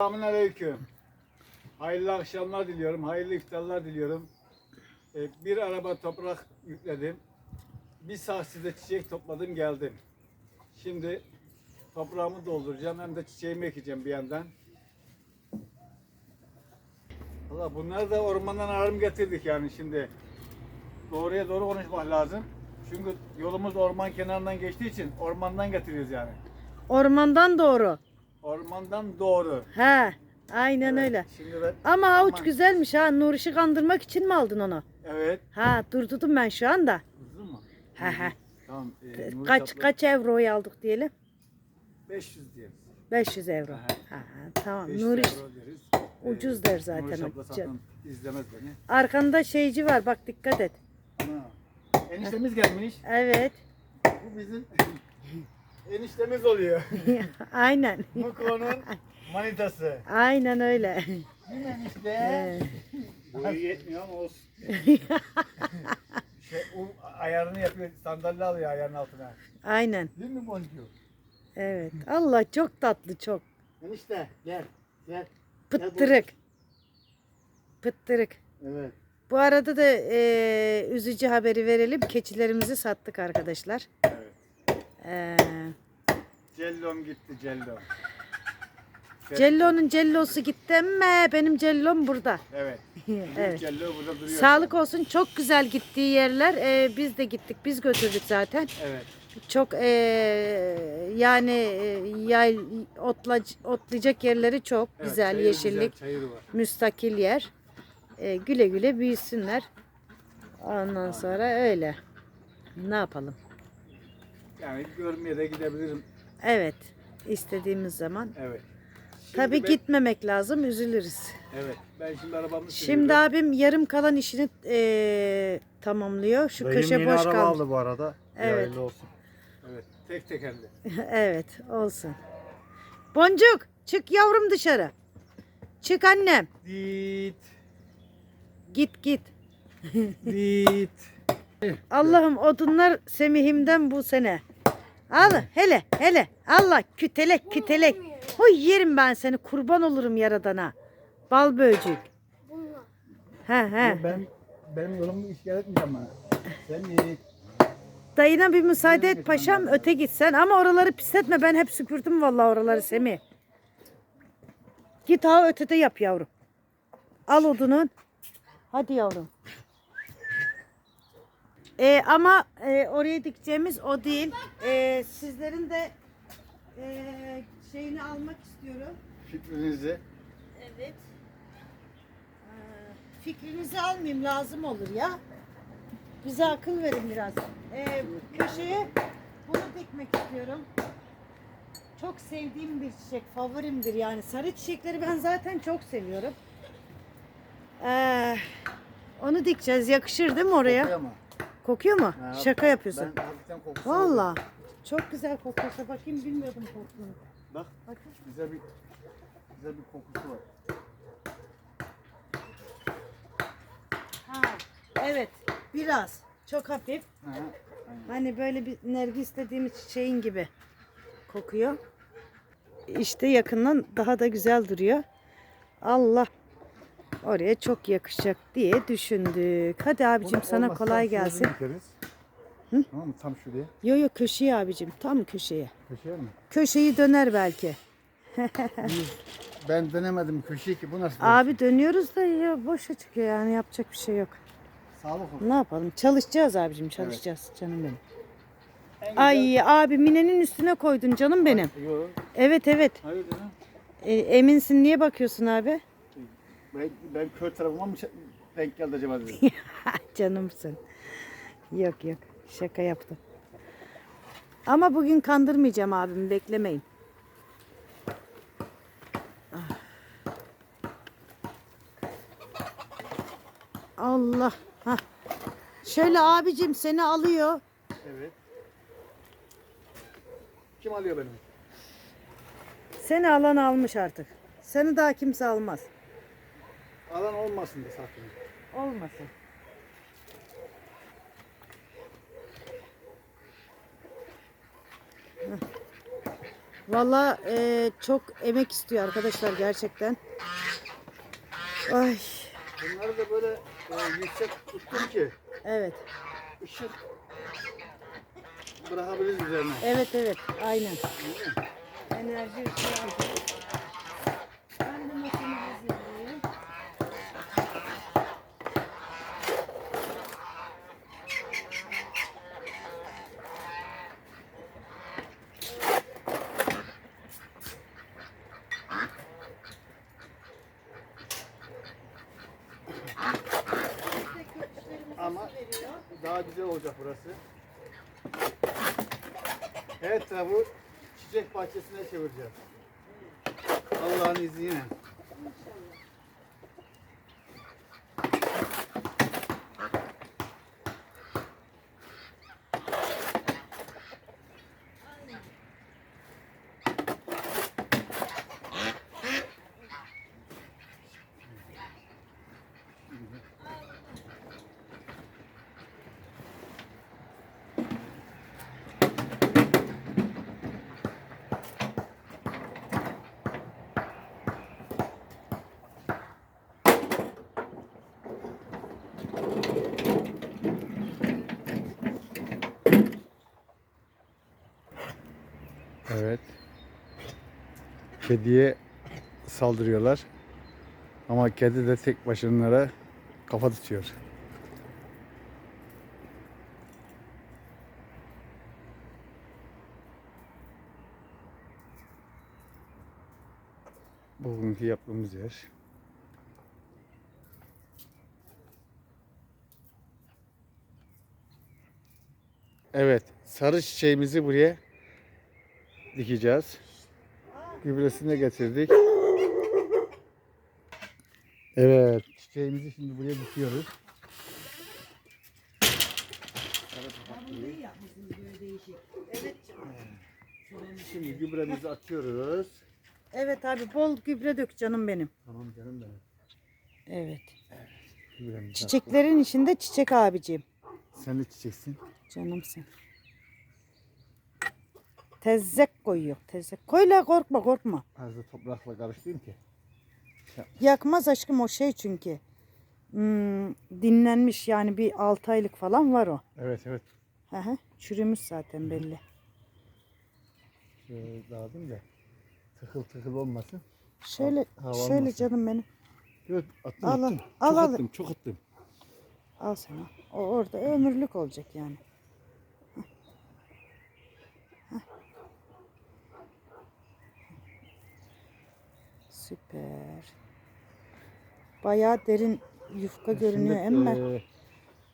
Selamünaleyküm. Hayırlı akşamlar diliyorum, hayırlı iftarlar diliyorum. Ee, bir araba toprak yükledim. Bir saksıda çiçek topladım geldim. Şimdi toprağımı dolduracağım hem de çiçeğimi ekeceğim bir yandan. Valla bunlar da ormandan arım getirdik yani şimdi. Doğruya doğru konuşmak lazım. Çünkü yolumuz orman kenarından geçtiği için ormandan getiriyoruz yani. Ormandan doğru. Ormandan doğru. He, aynen Evet, öyle. Şimdi ben Ama havuç Aman. güzelmiş ha. Nuriş'i kandırmak için mi aldın onu? Evet. Ha, durdurdum ben şu anda. Uzun mu? He he. Tamam. E, Nuri Kaç Tatlı kaç euroyu aldık diyelim? 500 diyelim. 500 euro. Aha. Ha, tamam. 500 Nuriş euro deriz. ucuz der zaten Nuri abla zaten izlemez beni. arkanda şeyci var bak dikkat et. Ana. Eniştemiz gelmiş. Evet. Bu bizim eniştemiz oluyor. aynen. Muko'nun manitası. Aynen öyle. Değil mi enişte? Ee, Boyu yetmiyor ama olsun. şey, o ayarını yapıyor, sandalye alıyor ayarın altına. aynen. Değil mi boncuğu? Evet. Allah çok tatlı çok. Enişte gel. Gel. Pıttırık. Pıttırık. Evet. Bu arada da e, üzücü haberi verelim. Keçilerimizi sattık arkadaşlar. Evet. E, Cellom gitti Cellom. Cello'nun cellosu gitti ama benim cellom burada. Evet. evet. Cello burada duruyor. Sağlık olsun çok güzel gittiği yerler. E, biz de gittik. Biz götürdük zaten. Evet. Çok e, yani e, yay, otla, otlayacak yerleri çok evet, güzel. çayır yeşillik. Güzel, çayır var. müstakil yer. E, güle güle büyüsünler. Ondan sonra öyle. Ne yapalım? Yani görmeye de gidebilirim. Evet. istediğimiz zaman. Evet. Şimdi Tabii ben- gitmemek lazım. Üzülürüz. Evet. Ben şimdi arabamı Şimdi sürüyorum. abim yarım kalan işini e, tamamlıyor. Şu Dayım köşe yeni boş araba kaldı. aldı bu arada. Evet. Hayırlı olsun. Evet. Tek tekerli. evet, olsun. Boncuk, çık yavrum dışarı. Çık annem. Dit. Git git. Dit. Allah'ım odunlar semihimden bu sene. Al hele hele. Allah kütelek kütelek. Oy yerim ben seni kurban olurum yaradana. Bal böcek. He he. Ben benim yolumu işaret etmeyeceğim bana. Sen git. Dayına bir müsaade et paşam öte gitsen ama oraları pisletme ben hep süpürdüm vallahi oraları Semih. Git ha ötede yap yavrum. Al odunun. Hadi yavrum. Ee, ama e, oraya dikeceğimiz o değil. Ee, sizlerin de e, şeyini almak istiyorum. Fikrinizi. Evet. Ee, fikrinizi almayayım lazım olur ya. Bize akıl verin biraz. Ee, köşeye bunu dikmek istiyorum. Çok sevdiğim bir çiçek, favorimdir yani. Sarı çiçekleri ben zaten çok seviyorum. Ee, onu dikeceğiz. Yakışır değil mi oraya? Kokuyor mu? Kokuyor mu? Ha, Şaka yapıyorsun. Ben hafiften kokusu Valla. Çok güzel kokuyorsa bakayım bilmiyordum koktuğunu. Bak. Bakın. Güzel bir güzel bir kokusu var. Ha, evet. Biraz. Çok hafif. Aynen. Hani böyle bir nergis dediğimiz çiçeğin gibi kokuyor. İşte yakından daha da güzel duruyor. Allah oraya çok yakışacak diye düşündük. Hadi abicim Onu sana olmazsa kolay şuraya gelsin. dikeriz. Tamam mı? Tam şuraya. Yo yo köşeye abicim tam köşeye. Köşeye mi? Köşeyi döner belki. Ben denemedim köşeyi ki bu nasıl? Abi dönüyoruz da ya boşa çıkıyor yani yapacak bir şey yok. Sağlık olsun. Ne yapalım? Çalışacağız abicim çalışacağız canım benim. En güzel- Ay abi minenin üstüne koydun canım benim. Yok. Evet evet. Hayır canım. E, eminsin niye bakıyorsun abi? Ben, ben kör tarafıma mı denk geldi acaba dedim. Canımsın. Yok yok şaka yaptım. Ama bugün kandırmayacağım abimi beklemeyin. Ah. Allah. Hah. Şöyle abicim seni alıyor. evet. Kim alıyor beni? Seni alan almış artık. Seni daha kimse almaz. Alan olmasın da sakın. Olmasın. Valla e, çok emek istiyor arkadaşlar gerçekten. Ay Bunları da böyle e, yüksek tuttum ki evet. ışık bırakabiliriz üzerine. Evet evet aynen. Enerji ışığı daha güzel olacak burası. Her tarafı çiçek bahçesine çevireceğiz. Allah'ın izniyle. Evet. Kediye saldırıyorlar. Ama kedi de tek başınlara kafa tutuyor. Bugünkü yaptığımız yer. Evet, sarı çiçeğimizi buraya dikeceğiz. Gübresini de getirdik. Evet, çiçeğimizi şimdi buraya dikiyoruz. Şimdi gübremizi atıyoruz. Evet abi bol gübre dök canım benim. Tamam canım benim. Evet. Gübremizi. Çiçeklerin içinde çiçek abicim. Sen de çiçeksin. Canımsın. Tezzek koyuyor. Tezzek. Koy la korkma korkma. Az da toprakla karıştırayım ki. Yakmaz aşkım o şey çünkü. Hmm, dinlenmiş yani bir 6 aylık falan var o. Evet evet. Hı hı, Çürümüş zaten belli. Şöyle dağıdım da tıkıl tıkıl olmasın. Şöyle Hava şöyle almasın. canım benim. Evet attım al. attım. Al, çok al. attım çok attım. Al sana. O orada ömürlük olacak yani. Süper. Bayağı derin yufka görünüyor Şimdi, ama eee,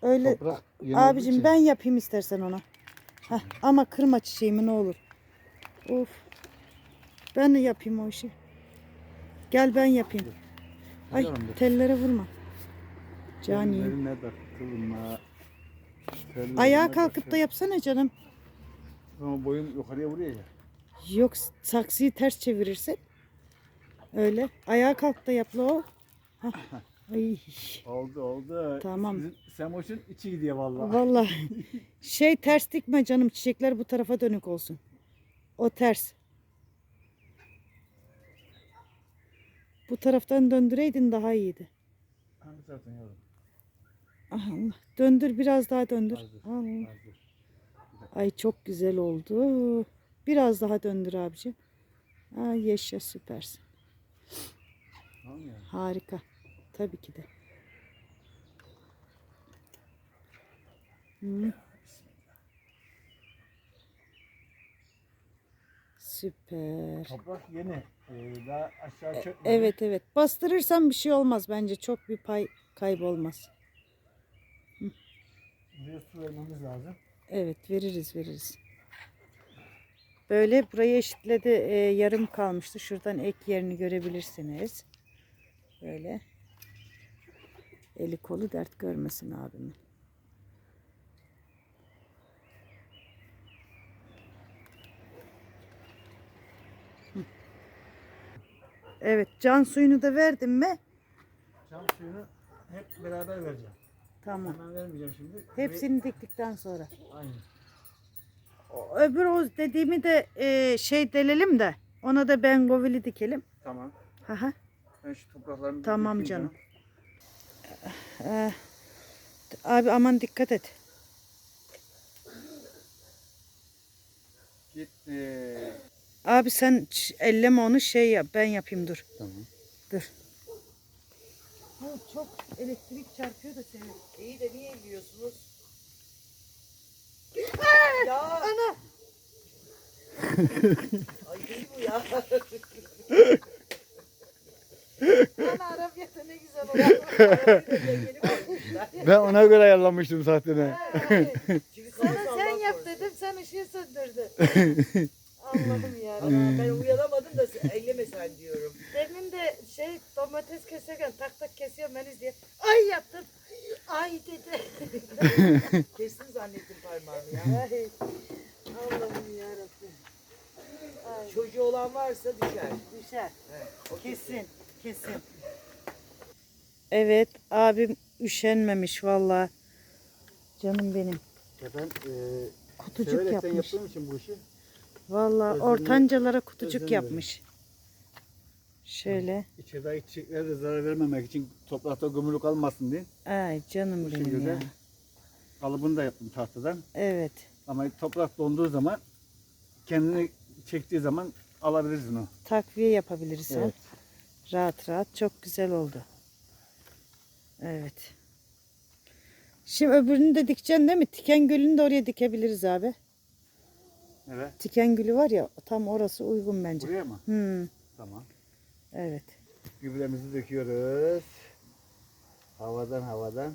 öyle abicim için- ben yapayım istersen ona. Hah, ama kırma çiçeğimi ne olur. Of. Ben de yapayım o işi. Gel ben yapayım. Ay dur. tellere vurma. Cani. Ayağa kalkıp da yapsana canım. Ama boyun yukarıya vuruyor ya. Yok saksıyı ters çevirirsen. Öyle. Ayağa kalk da yap la o. Hah. Ay. Oldu oldu. Tamam. Sizin Semoş'un içi gidiyor vallahi. Vallahi. Şey ters dikme canım. Çiçekler bu tarafa dönük olsun. O ters. Bu taraftan döndüreydin daha iyiydi. Hangi taraftan yavrum? Ah Allah. Döndür biraz daha döndür. Hazır. Allah. Hazır. Ay çok güzel oldu. Biraz daha döndür abiciğim. Ay yaşa süpersin. Harika. Tabii ki de. Hı. Süper. Toprak yeni. Ee, daha aşağı çökmedi. Evet evet. Bastırırsan bir şey olmaz bence. Çok bir pay kaybolmaz. Buraya su vermemiz lazım. Evet veririz veririz. Böyle burayı eşitledi. Ee, yarım kalmıştı. Şuradan ek yerini görebilirsiniz. Böyle. Eli kolu dert görmesin abimin. Evet can suyunu da verdim mi? Çam suyunu hep beraber vereceğim. Tamam. Hemen vermeyeceğim şimdi. Hepsini diktikten sonra. Aynen. o- öbür o dediğimi de e, şey delelim de ona da bengovili dikelim. Tamam. Aha. Ben şu topraklarını bir Tamam dökeyim canım. Ee, abi aman dikkat et. Gitti. Abi sen ç- elleme onu şey yap. Ben yapayım dur. Tamam. Dur. Bu çok elektrik çarpıyor da seni. İyi de niye yiyorsunuz? ya Ana! ay deli bu ya. Ana Arabiyata ne güzel oldu. Ben ona göre ayarlamıştım zaten. Çünkü Sana sen yap dedim sen ışığı söndürdün. Allah'ım ya. Ben uyanamadım da elleme sen diyorum. Demin de şey domates keserken tak tak kesiyorum ben izleye. Ay yaptım. Ay dedi. Kestin zannettim parmağını ya. Ay. Allah'ım yarabbim. Ay. Çocuğu olan varsa düşer. Düşer. Evet, o Kesin. Kesin. Evet abim üşenmemiş valla. Canım benim. Ya ben e, Kutucuk severekten yapmış. yaptığım için bu işi. Valla ortancalara kutucuk yapmış. Şöyle. İçerideki çiçeklere de zarar vermemek için toprakta gömülü kalmasın diye. Ay canım Bu benim şekilde. ya. Kalıbını da yaptım tahtadan. Evet. Ama toprak donduğu zaman kendini çektiği zaman alabiliriz onu. Takviye yapabiliriz ha. Rahat rahat. Çok güzel oldu. Evet. Şimdi öbürünü de dikeceksin değil mi? Tiken gülünü de oraya dikebiliriz abi. Evet. Tiken gülü var ya tam orası uygun bence. Buraya mı? Hmm, Tamam. evet. Gübremizi döküyoruz. Havadan havadan.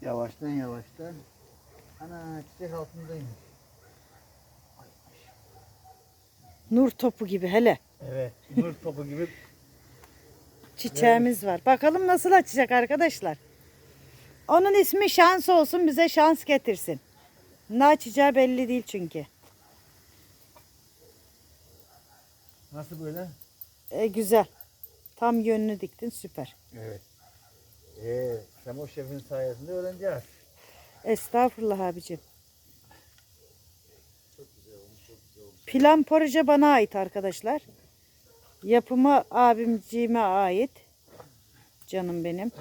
Yavaştan yavaştan. Ana çiçek altındayım. Nur topu gibi hele. Evet. Nur topu gibi. Çiçeğimiz var. Bakalım nasıl açacak arkadaşlar. Onun ismi şans olsun bize şans getirsin. Ne açacağı belli değil çünkü. Nasıl böyle? E, güzel. Tam yönünü diktin süper. Evet. Ee, Semo şefin sayesinde öğreneceğiz. Estağfurullah abicim. Plan proje bana ait arkadaşlar. Yapımı abimciğime ait. Canım benim.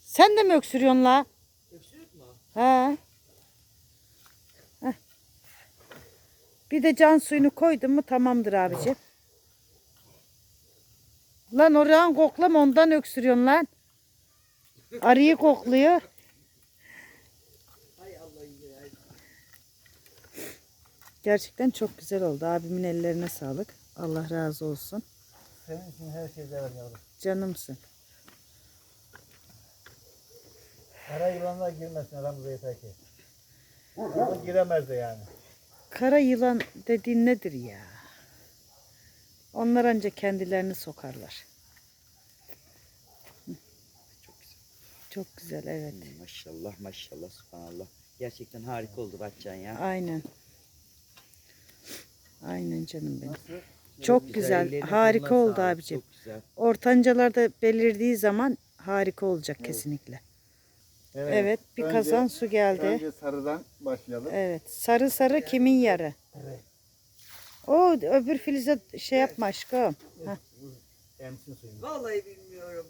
Sen de mi öksürüyorsun la? Öksürük mü? He. Heh. Bir de can suyunu koydum mu tamamdır abicim. Lan orağın koklama ondan öksürüyorsun lan. Arıyı kokluyor. Hay Allah iyi ya. Gerçekten çok güzel oldu. Abimin ellerine sağlık. Allah razı olsun. Senin için her şey var yavrum. Canımsın. Kara yılanlar girmesin aramıza yeter ki. Ama giremez de yani. Kara yılan dediğin nedir ya? Onlar ancak kendilerini sokarlar. Hı. Çok güzel evet. Maşallah maşallah subhanallah. Gerçekten harika oldu Batcan ya. Aynen. Aynen canım benim. Nasıl? Çok güzel. Ellerine Harika oldu sağlık, abicim. Çok güzel. Ortancalarda belirdiği zaman harika olacak kesinlikle. Evet, bir önce- kazan su geldi. Önce sarıdan başlayalım. Evet. Sarı sarı kimin yarı? Evet. O öbür filize şey yapma aşkım. Heh. Emsin suyunu. Vallahi bilmiyorum.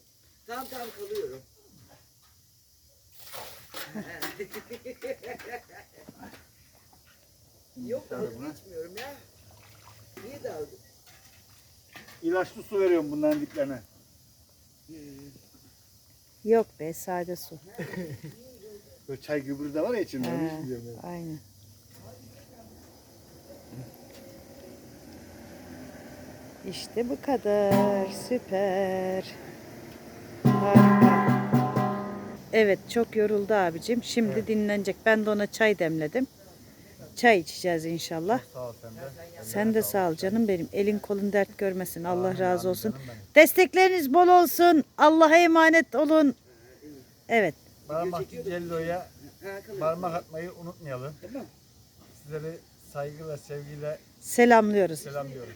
Tam tam kalıyorum. Yok dalga geçmiyorum ya. Niye dalga? İlaçlı su veriyorum bunların diplerine. Yok be sade su. Böyle çay gübrü de var ya içinde. onu hiç biliyorum aynen. İşte bu kadar. Süper. Harika. Evet çok yoruldu abicim. Şimdi dinlenecek. Ben de ona çay demledim. Çay içeceğiz inşallah. Sağ ol sen de. Sen de sağ ol canım benim. Elin kolun dert görmesin. Allah razı olsun. Destekleriniz bol olsun. Allah'a emanet olun. Evet. Parmakçı Cello'ya parmak atmayı unutmayalım. Sizleri saygıyla, sevgiyle Selamlıyoruz. selamlıyorum.